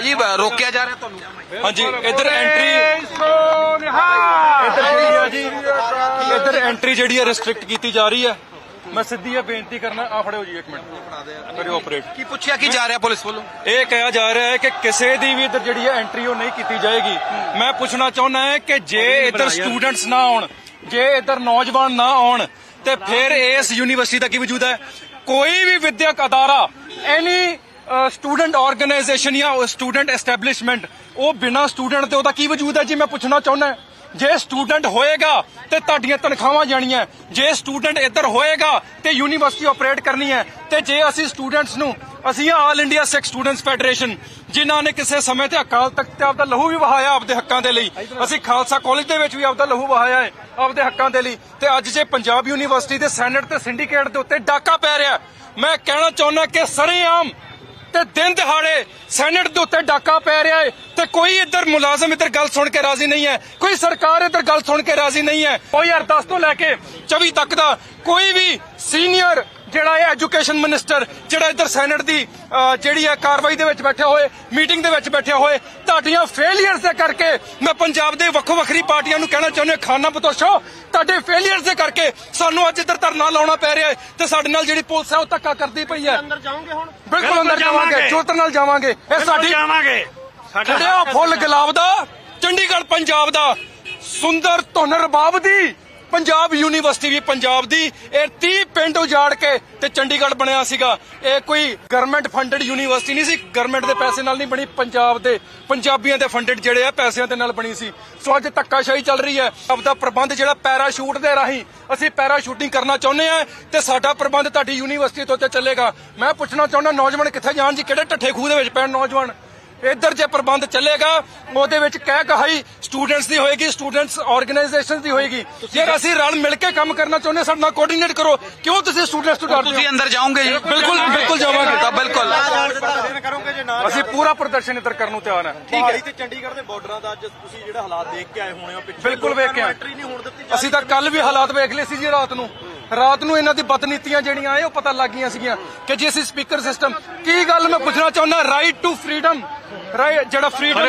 ਭਾਜੀ ਰੋਕਿਆ ਜਾ ਰਿਹਾ ਤੁਹਾਨੂੰ? ਹਾਂਜੀ ਇੱਧਰ ਐਂਟਰੀ ਇੱਧਰ ਜਿਹੜੀ ਆ ਜੀ। ਇੱਧਰ ਐਂਟਰੀ ਜਿਹੜੀ ਹੈ ਰੈਸਟ੍ਰਿਕਟ ਕੀਤੀ ਜਾ ਰਹੀ ਹੈ ਮੈਂ ਸਿੱਧੀ ਇਹ ਬੇਨਤੀ ਕਰਨਾ ਆ ਫੜਿਓ ਜੀ ਇੱਕ ਮਿੰਟ। ਕਰਿਓ ਆਪਰੇਟ ਕੀ ਪੁੱਛਿਆ ਕੀ ਜਾ ਰਿਹਾ ਪੁਲਿਸ ਵੱਲੋਂ? ਇਹ ਕਿਹਾ ਜਾ ਰਿਹਾ ਹੈ ਕਿ ਕਿਸੇ ਦੀ ਵੀ ਇੱਧਰ ਜਿਹੜੀ ਹੈ ਐਂਟਰੀ ਉਹ ਨਹੀਂ ਕੀਤੀ ਜਾਏਗੀ। ਮੈਂ ਪੁੱਛਣਾ ਚਾਹੁੰਦਾ ਹਾਂ ਕਿ ਜੇ ਇੱਧਰ ਸਟੂਡੈਂਟਸ ਨਾ ਆਉਣ ਜੇ ਇੱਧਰ ਨੌਜਵਾਨ ਨਾ ਆਉਣ ਤੇ ਫਿਰ ਇਸ ਯੂਨੀਵਰਸਿਟੀ ਦਾ ਕੀ ਵਜੂਦ ਹੈ? ਕੋਈ ਵੀ ਵਿਦਿਅਕ ਅਦਾਰਾ ਐਨੀ ਸਟੂਡੈਂਟ ਆਰਗੇਨਾਈਜੇਸ਼ਨ ਜਾਂ ਸਟੂਡੈਂਟ ਐਸਟੈਬਲਿਸ਼ਮੈਂਟ ਉਹ ਬਿਨਾ ਸਟੂਡੈਂਟ ਤੇ ਉਹਦਾ ਕੀ ਵਜੂਦ ਹੈ ਜੀ? ਮੈਂ ਪੁੱਛਣਾ ਚਾਹੁੰਦਾ ਜੇ ਸਟੂਡੈਂਟ ਹੋਏਗਾ ਤੇ ਤੁਹਾਡੀਆਂ ਤਨਖਾਹਾਂ ਜਾਣੀਆਂ ਜੇ ਸਟੂਡੈਂਟ ਇੱਧਰ ਹੋਏਗਾ ਤੇ ਯੂਨੀਵਰਸਿਟੀ ਆਪਰੇਟ ਕਰਨੀ ਹੈ। ਤੇ ਜੇ ਅਸੀਂ ਸਟੂਡੈਂਟਸ ਨੂੰ, ਅਸੀਂ all India Sikh students federation ਜਿਨ੍ਹਾਂ ਨੇ ਕਿਸੇ ਸਮੇਂ ਤੇ ਅਕਾਲ ਤਖਤ ਤੇ ਆਪਦਾ ਲਹੂ ਵੀ ਵਹਾਇਆ ਆਪਦੇ ਹੱਕਾਂ ਦੇ ਲਈ, ਅਸੀਂ ਖਾਲਸਾ ਕਾਲਜ ਦੇ ਵਿੱਚ ਵੀ ਆਪਦਾ ਲਹੂ ਵਹਾਇਆ ਹੈ ਆਪਦੇ ਹੱਕਾਂ ਦੇ ਲਈ, ਤੇ ਅੱਜ ਜੇ ਪੰਜਾਬ ਯੂਨੀਵਰਸਿਟੀ ਦੇ ਸੈਨੇਟ ਤੇ ਸਿੰਡੀਕੇਟ ਦੇ ਉੱਤੇ ਡਾਕਾ ਪੈ ਰਿਹਾ ਮੈਂ ਕਹਿਣਾ ਚਾਹੁੰਦਾ ਕਿ ਸਰੇਆਮ ਤੇ ਦਿਨ ਦਿਹਾੜੇ ਸੈਨੇਟ ਦੇ ਉੱਤੇ ਡਾਕਾ ਪੈ ਰਿਹਾ ਹੈ ਤੇ ਕੋਈ ਇੱਧਰ ਮੁਲਾਜ਼ਮ ਇੱਧਰ ਗੱਲ ਸੁਣ ਕੇ ਰਾਜ਼ੀ ਨਹੀਂ ਹੈ, ਕੋਈ ਸਰਕਾਰ ਇੱਧਰ ਗੱਲ ਸੁਣ ਕੇ ਰਾਜ਼ੀ ਨਹੀਂ ਹੈ। 2010 ਤੋਂ ਲੈ ਕੇ 24 ਤੱਕ ਦਾ ਕੋਈ ਵੀ ਸੀਨੀਅਰ ਜਿਹੜਾ ਹੈ ਐਜੂਕੇਸ਼ਨ ਮਿਨਿਸਟਰ ਜਿਹੜਾ ਇੱਧਰ ਸੈਨੇਟ ਦੀ ਜਿਹੜੀ ਹੈ ਕਾਰਵਾਈ ਦੇ ਵਿੱਚ ਬੈਠੇ ਹੋਏ ਮੀਟਿੰਗ ਦੇ ਵਿੱਚ ਬੈਠੇ ਹੋਏ ਤੁਹਾਡੀਆਂ ਫੇਲਿਅਰਸ ਦੇ ਕਰਕੇ ਮੈਂ ਪੰਜਾਬ ਦੇ ਵੱਖੋ ਵੱਖਰੀ ਪਾਰਟੀਆਂ ਨੂੰ ਕਹਿਣਾ ਚਾਹੁੰਦਾ ਖਾਨਾ ਬਤੋਸ਼ੋ ਤੁਹਾਡੇ ਫੇਲਿਅਰਸ ਦੇ ਕਰਕੇ ਸਾਨੂੰ ਅੱਜ ਇੱਧਰ ਧਰਨਾ ਲਾਉਣਾ ਪੈ ਰਿਹਾ ਹੈ ਤੇ ਸਾਡੇ ਨਾਲ ਜਿਹੜੀ ਪੁਲਿਸ ਹੈ ਉਹ ਧੱਕਾ ਕਰਦੀ ਪਈ ਹੈ। ਅੰਦਰ ਜਾਓਗੇ ਹੁਣ? ਬਿਲਕੁਲ ਅੰਦਰ ਜਾਵਾਂਗੇ ਜੋਤਰ ਨਾਲ ਜਾਵਾਂਗੇ। ਇਹ ਸਾਡੀ ਜਾਵਾਂਗੇ। ਸਾਡਾ ਫੁੱਲ ਗੁਲਾਬ ਦਾ ਚੰਡੀਗੜ੍ਹ ਪੰਜਾਬ ਦਾ ਸੁੰਦਰ ਧੁਨ ਰਬਾਬ ਦੀ। ਪੰਜਾਬ ਯੂਨੀਵਰਸਿਟੀ ਵੀ ਪੰਜਾਬ ਦੀ, ਇਹ 30 ਪਿੰਡ ਉਜਾੜ ਕੇ ਤੇ ਚੰਡੀਗੜ੍ਹ ਬਣਿਆ ਸੀਗਾ। ਇਹ ਕੋਈ ਗਵਰਨਮੈਂਟ ਫੰਡਡ ਯੂਨੀਵਰਸਿਟੀ ਨਹੀਂ ਸੀ ਗਵਰਨਮੈਂਟ ਦੇ ਪੈਸੇ ਨਾਲ ਨਹੀਂ ਬਣੀ, ਪੰਜਾਬ ਦੇ, ਪੰਜਾਬੀਆਂ ਦੇ ਫੰਡਡ ਜਿਹੜੇ ਆ, ਪੈਸਿਆਂ ਦੇ ਨਾਲ ਬਣੀ ਸੀ। ਸੋ ਅੱਜ ਧੱਕਾਸ਼ਾਹੀ ਚੱਲ ਰਹੀ ਹੈ। ਆਪਦਾ ਪ੍ਰਬੰਧ ਜਿਹੜਾ ਪੈਰਾਸ਼ੂਟ ਦੇ ਰਾਹੀਂ ਅਸੀਂ ਪੈਰਾਸ਼ੂਟਿੰਗ ਕਰਨਾ ਚਾਹੁੰਦੇ ਆ ਤੇ ਸਾਡਾ ਪ੍ਰਬੰਧ ਤੁਹਾਡੀ ਯੂਨੀਵਰਸਿਟੀ ਤੋਂ ਤੇ ਚੱਲੇਗਾ। ਮੈਂ ਪੁੱਛਣਾ ਚਾਹੁੰਦਾ, ਨੌਜਵਾਨ ਕਿੱਥੇ ਜਾਣ ਜੀ? ਕਿਹੜੇ ਢੱਠੇ ਖੂਹ ਦੇ ਵਿੱਚ ਪੈਣ ਨੌਜਵਾਨ? ਇੱਧਰ ਜੇ ਪ੍ਰਬੰਧ ਚੱਲੇਗਾ ਉਹਦੇ ਵਿੱਚ ਕਹਿ ਕਹਾਈ ਸਟੂਡੈਂਟਸ ਦੀ ਹੋਏਗੀ ਸਟੂਡੈਂਟਸ ਆਰਗੇਨਾਈਜੇਸ਼ਨ ਦੀ ਹੋਏਗੀ। ਜੇ ਅਸੀਂ ਰਲ ਮਿਲ ਕੇ ਕੰਮ ਕਰਨਾ ਚਾਹੁੰਦੇ ਸਾਡੇ ਨਾਲ ਕੋਆਰਡੀਨੇਟ ਕਰੋ। ਕਿਉਂ ਤੁਸੀਂ ਸਟੂਡੈਂਟਸ ਤੋਂ ਡਰਦੇ ਤੁਸੀਂ ਹੋ ਅੰਦਰ ਜਾਓਗੇ ਜੀ। ਬਿਲਕੁਲ ਬਿਲਕੁਲ ਜਾਵਾਂਗੇ। ਤਾਂ ਬਿਲਕੁਲ। ਅਸੀਂ ਪੂਰਾ ਪ੍ਰਦਰਸ਼ਨ ਇੱਧਰ ਕਰਨ ਨੂੰ ਤਿਆਰ ਹਾਂ। ਮੋਹਾਲੀ ਤੇ ਚੰਡੀਗੜ੍ਹ ਦੇ ਬਾਰਡਰਾਂ ਦਾ ਅੱਜ ਤੁਸੀਂ ਜਿਹੜਾ ਹਾਲਾਤ ਦੇਖ ਕੇ ਆਏ ਹੋਣੇ ਹੋ ਪਿੱਛੇ ਬਿਲਕੁਲ ਵੇਖ ਕੇ ਅਸੀਂ ਤਾਂ ਕੱਲ ਵੀ ਹਾਲਾਤ ਵੇਖ ਲਏ ਸੀ ਜੀ ਰਾਤ ਨੂੰ। ਰਾਤ ਨੂੰ ਇਹਨਾਂ ਦੀ ਬਦਨੀਤੀਆਂ ਜਿਹੜੀਆਂ ਆਏ ਉਹ ਪਤਾ ਲੱਗ ਗਈਆਂ ਸੀਗੀਆਂ ਕਿ ਜੇ ਅਸੀਂ ਸਪੀਕਰ ਸਿਸਟਮ ਕੀ ਗੱਲ ਮੈਂ ਪੁੱਛਣਾ ਚਾਹੁੰਦਾ? ਰਾਈਟ ਟੂ ਫਰੀडम ਰਾਈਟ ਜਿਹੜਾ ਫਰੀडम